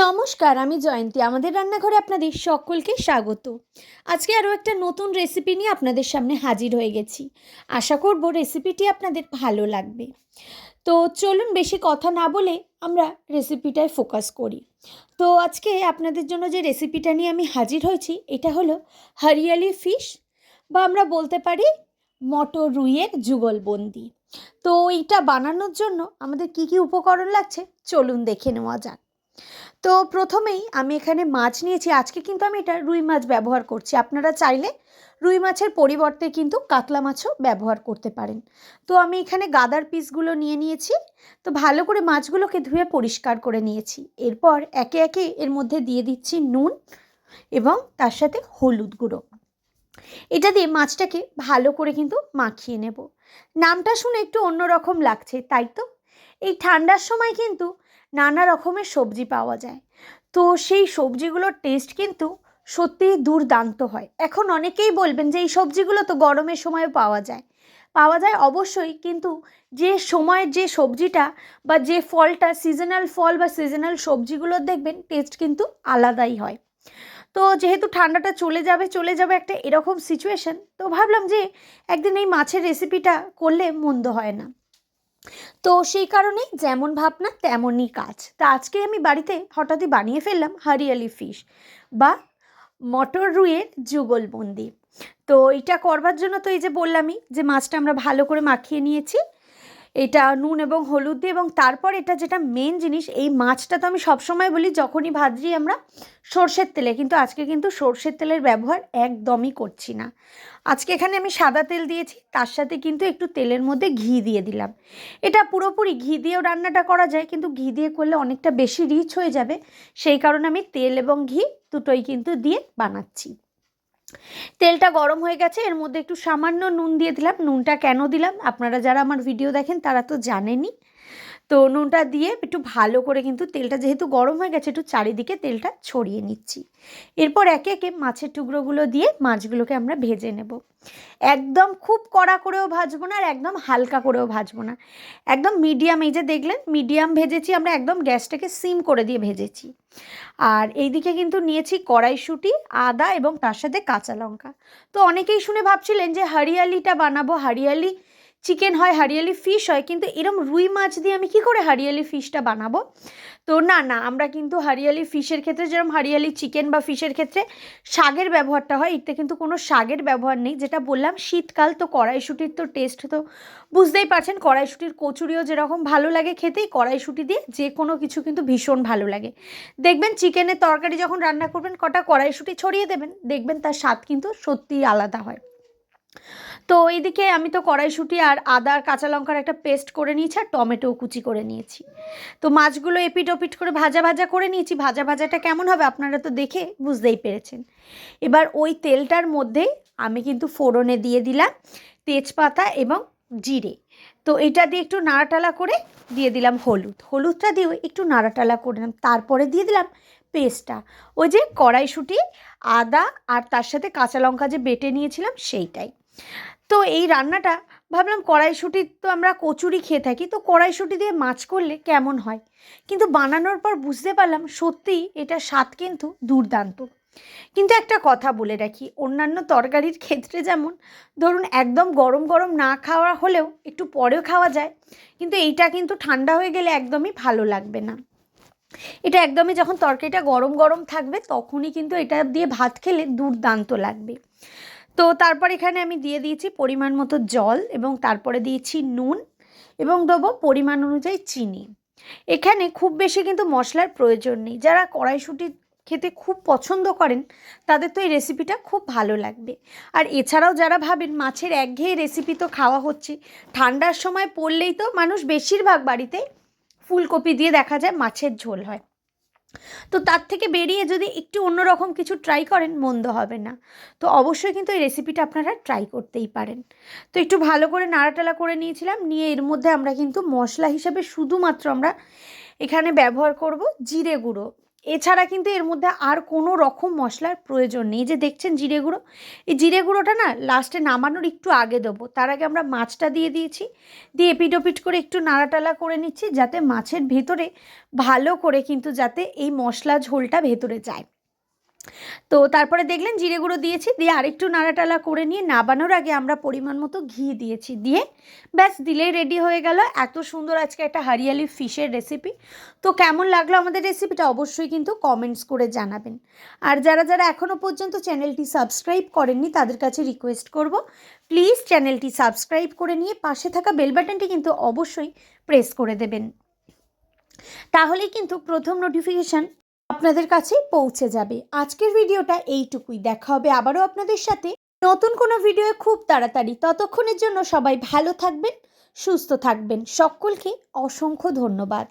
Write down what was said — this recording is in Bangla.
নমস্কার, আমি জয়ন্তী। আমাদের রান্নাঘরে আপনাদের সকলকে স্বাগত। আজকে আরও একটা নতুন রেসিপি নিয়ে আপনাদের সামনে হাজির হয়ে গেছি। আশা করব রেসিপিটি আপনাদের ভালো লাগবে। তো চলুন বেশি কথা না বলে আমরা রেসিপিটায় ফোকাস করি। তো আজকে আপনাদের জন্য যে রেসিপিটা নিয়ে আমি হাজির হয়েছি, এটা হলো হরিয়ালি ফিশ বা আমরা বলতে পারি মটর রুইয়ের যুগলবন্দি। তো এইটা বানানোর জন্য আমাদের কি কি উপকরণ লাগছে, চলুন দেখে নেওয়া যাক। তো প্রথমেই আমি এখানে মাছ নিয়েছি। আজকে কিন্তু আমি এটা রুই মাছ ব্যবহার করছি। আপনারা চাইলে রুই মাছের পরিবর্তে কিন্তু কাতলা মাছও ব্যবহার করতে পারেন। তো আমি এখানে গাদার পিসগুলো নিয়ে নিয়েছি। তো ভালো করে মাছগুলোকে ধুয়ে পরিষ্কার করে নিয়েছি। এরপর একে একে এর মধ্যে দিয়ে দিচ্ছি নুন এবং তার সাথে হলুদ গুঁড়ো। এটা দিয়ে মাছটাকে ভালো করে কিন্তু মাখিয়ে নেব। নামটা শুনে একটু অন্যরকম লাগছে, তাই তো? এই ঠান্ডার সময় কিন্তু নানা রকমের সবজি পাওয়া যায়। তো সেই সবজিগুলোর টেস্ট কিন্তু সত্যিই দুর্দান্ত হয়। এখন অনেকেই বলবেন যে, এই সবজিগুলো তো গরমের সময়ও পাওয়া যায়। পাওয়া যায় অবশ্যই, কিন্তু যে সময়ের যে সবজিটা বা যে ফলটা সিজনাল ফল বা সিজনাল সবজিগুলোর দেখবেন টেস্ট কিন্তু আলাদাই হয়। তো যেহেতু ঠান্ডাটা চলে যাবে চলে যাবে একটা এরকম সিচুয়েশন তো ভাবলাম যে, একদিন এই মাছের রেসিপিটা করলে মন্দ হয় না। তো সেই কারণেই যেমন ভাবনা, তেমনই কাজ। তা আজকে আমি বাড়িতে হঠাৎই বানিয়ে ফেললাম হারিয়ালি ফিশ বা মটর রুইয়ের যুগলবন্দি। তো এটা করবার জন্য তো এই যে বললামই যে মাছটা আমরা ভালো করে মাখিয়ে নিয়েছি। এটা নুন এবং হলুদ দিয়ে এবং তারপর এটা যেটা মেন জিনিস, এই মাছটা তো আমি সবসময় বলি যখনই ভাজি আমরা সর্ষের তেলে, কিন্তু আজকে কিন্তু সর্ষের তেলের ব্যবহার একদমই করছি না। আজকে এখানে আমি সাদা তেল দিয়েছি, তার সাথে কিন্তু একটু তেলের মধ্যে ঘি দিয়ে দিলাম। এটা পুরোপুরি ঘি দিয়েও রান্নাটা করা যায়, কিন্তু ঘি দিয়ে করলে অনেকটা বেশি রিচ হয়ে যাবে, সেই কারণে আমি তেল এবং ঘি দুটোই কিন্তু দিয়ে বানাচ্ছি। তেলটা গরম হয়ে গেছে, এর মধ্যে একটু সামান্য নুন দিয়ে দিলাম। নুনটা কেন দিলাম? আপনারা যারা আমার ভিডিও দেখেন তারা তো জানেনই। তো নুনটা দিয়ে একটু ভালো করে কিন্তু তেলটা যেহেতু গরম হয়ে গেছে, একটু চারিদিকে তেলটা ছড়িয়ে নিচ্ছি। এরপর একে একে মাছের টুকরোগুলো দিয়ে মাছগুলোকে আমরা ভেজে নেব। একদম খুব কড়া করেও ভাজবো না আর একদম হালকা করেও ভাজবো না। একদম মিডিয়াম, এই যে দেখলেন, মিডিয়াম ভেজেছি আমরা, একদম গ্যাসটাকে সিম করে দিয়ে ভেজেছি। আর এইদিকে কিন্তু নিয়েছি কড়াইশুঁটি, আদা এবং তার সাথে কাঁচা লঙ্কা। তো অনেকেই শুনে ভাবছিলেন যে হারিয়ালিটা বানাবো, হারিয়ালি চিকেন হয়, হারিয়ালি ফিশ হয়, কিন্তু এরম রুই মাছ দিয়ে আমি কি করে হারিয়ালি ফিশটা বানাবো? তো না না, আমরা কিন্তু হারিয়ালি ফিশের ক্ষেত্রে যেরকম হারিয়ালি চিকেন বা ফিশের ক্ষেত্রে শাকের ব্যবহারটা হয়, এতে কিন্তু কোনো শাকের ব্যবহার নেই। যেটা বললাম, শীতকাল তো কড়াইশুটির তো টেস্ট তো বুঝতেই পারছেন, কড়াইশুটির কচুরিও যেরকম ভালো লাগে খেতেই কড়াইশুটি দিয়ে যে কোনো কিছু কিন্তু ভীষণ ভালো লাগে। দেখবেন চিকেনের তরকারি যখন রান্না করবেন, কটা কড়াইশুটি ছড়িয়ে দেবেন, দেখবেন তার স্বাদ কিন্তু সত্যিই আলাদা হয়। তো এইদিকে আমি তো কড়াইশুঁটি আর আদা আর কাঁচা লঙ্কার একটা পেস্ট করে নিয়েছি আর টমেটোও কুচি করে নিয়েছি। তো মাছগুলো এপিট ওপিট করে ভাজা ভাজা করে নিয়েছি। ভাজা ভাজাটা কেমন হবে আপনারা তো দেখে বুঝতেই পেরেছেন। এবার ওই তেলটার মধ্যেই আমি কিন্তু ফোড়নে দিয়ে দিলাম তেজপাতা এবং জিরে। তো এটা দিয়ে একটু নাড়াটালা করে দিয়ে দিলাম হলুদ। হলুদটা দিয়েও একটু নাড়াটালা করে দিলাম তারপরে দিয়ে দিলাম পেস্টটা। ওই যে কড়াইশুঁটি, আদা আর তার সাথে কাঁচা লঙ্কা যে বেটে নিয়েছিলাম সেইটাই। তো এই রান্নাটা ভাবলাম কড়াইশুঁটি তো আমরা কচুরি খেয়ে থাকি, তো কড়াইশুঁটি দিয়ে মাছ করলে কেমন হয়? কিন্তু বানানোর পর বুঝতে পারলাম সত্যিই এটা স্বাদ কিন্তু দুর্দান্ত। কিন্তু একটা কথা বলে রাখি, অন্যান্য তরকারির ক্ষেত্রে যেমন, ধরুন একদম গরম গরম না খাওয়া হলেও একটু পরেও খাওয়া যায়, কিন্তু এইটা কিন্তু ঠান্ডা হয়ে গেলে একদমই ভালো লাগবে না। এটা একদমই যখন তরকারিটা গরম গরম থাকবে, তখনই কিন্তু এটা দিয়ে ভাত খেলে দুর্দান্ত লাগবে। তো তারপর এখানে আমি দিয়ে দিয়েছি পরিমাণ মতো জল এবং তারপরে দিয়েছি নুন এবং দেবো পরিমাণ অনুযায়ী চিনি। এখানে খুব বেশি কিন্তু মশলার প্রয়োজন নেই। যারা কড়াইশুঁটি খেতে খুব পছন্দ করেন, তাদের তো এই রেসিপিটা খুব ভালো লাগবে। আর এছাড়াও যারা ভাবেন মাছের একঘেয়ে রেসিপি তো খাওয়া হচ্ছে, ঠান্ডার সময় পড়লেই তো মানুষ বেশিরভাগ বাড়িতে ফুলকপি দিয়ে দেখা যায় মাছের ঝোল হয়। তো তার থেকে বেরিয়ে যদি একটু অন্যরকম কিছু ট্রাই করেন, মন্দ হবে না। তো অবশ্যই কিন্তু এই রেসিপিটা আপনারা ট্রাই করতেই পারেন। তো একটু ভালো করে নাড়াটালা করে নিয়েছিলাম, নিয়ে এর মধ্যে আমরা কিন্তু মশলা হিসাবে শুধুমাত্র আমরা এখানে ব্যবহার করব জিরে গুঁড়ো। এছাড়া কিন্তু এর মধ্যে আর কোনো রকম মশলার প্রয়োজন নেই। যে দেখছেন জিরে গুঁড়ো, এই জিরে গুঁড়োটা না লাস্টে নামানোর একটু আগে দেবো। তার আগে আমরা মাছটা দিয়ে দিয়েছি। দিয়ে এপিটোপিট করে একটু নাড়াটালা করে নিচ্ছি যাতে মাছের ভেতরে ভালো করে কিন্তু যাতে এই মশলা ঝোলটা ভেতরে যায়। তো তারপরে দেখলেন জিরে গুঁড়ো দিয়েছি, দিয়ে আরেকটু নাড়াটালা করে নিয়ে নাবানোর আগে আমরা পরিমাণ মতো ঘি দিয়েছি, দিয়ে ব্যাস দিলেই রেডি হয়ে গেল। এত সুন্দর আজকে একটা হারিয়ালি ফিশের রেসিপি তো কেমন লাগল আমাদের রেসিপিটা অবশ্যই কিন্তু কমেন্টস করে জানাবেন। আর যারা যারা এখনও পর্যন্ত চ্যানেলটি সাবস্ক্রাইব করেননি, তাদের কাছে রিকোয়েস্ট করব প্লিজ চ্যানেলটি সাবস্ক্রাইব করে নিয়ে পাশে থাকা বেল বাটনটি কিন্তু অবশ্যই প্রেস করে দেবেন। তাহলেই কিন্তু প্রথম নোটিফিকেশান আপনাদের কাছে পৌঁছে যাবে। আজকের ভিডিওটা এইটুকুই। দেখা হবে আবারও আপনাদের সাথে। নতুন কোনো ভিডিও খুব তাড়াতাড়ি। ততক্ষণের জন্য সবাই ভালো থাকবেন, সুস্থ থাকবেন। সকলকে অসংখ্য ধন্যবাদ।